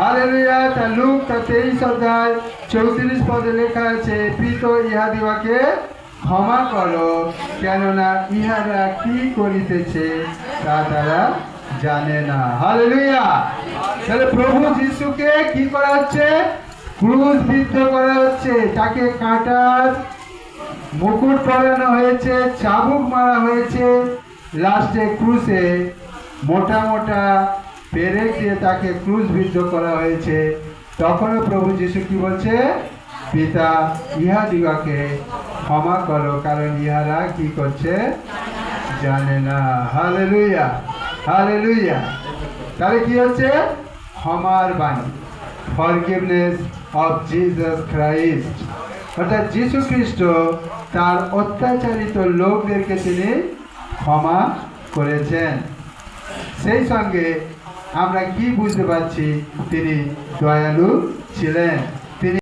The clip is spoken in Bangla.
হালেলুয়া তা লুক তা তেইশ অধ্যায়, চৌত্রিশ পদে লেখা আছে, পিত ইহাদিওয়াকে ক্ষমা করো, কেননা ইহারা কি করিতেছে তা তারা জানে না। হালেলুয়া! তাহলে প্রভু যিশুকে কি করা হচ্ছে ক্রুশ বিদ্ধ করা হচ্ছে তাকে কাঁটার মুকুট পরানো হয়েছে, চাবুক মারা হয়েছে। লাস্টে ক্রুশে মোটা মোটা পেরেক দিয়ে তাকে ক্রুশ বিদ্ধ করা হয়েছে। তখনও প্রভু যিশু কি বলছে? পিতা ইহাদিগকে ক্ষমা করো, কারণ ইহারা কি করছে? জানে না। হালে লুইয়া হালে লুইয়া তাহলে কি হচ্ছে? ক্ষমার বাণী। ফরগিভনেস অফ জিসাস ক্রাইস্ট অর্থাৎ যীশু খ্রিস্ট তার অত্যাচারিত লোকদেরকে তিনি ক্ষমা করেছেন। সেই সঙ্গে আমরা কি বুঝতে পারছি? তিনি দয়ালু ছিলেন।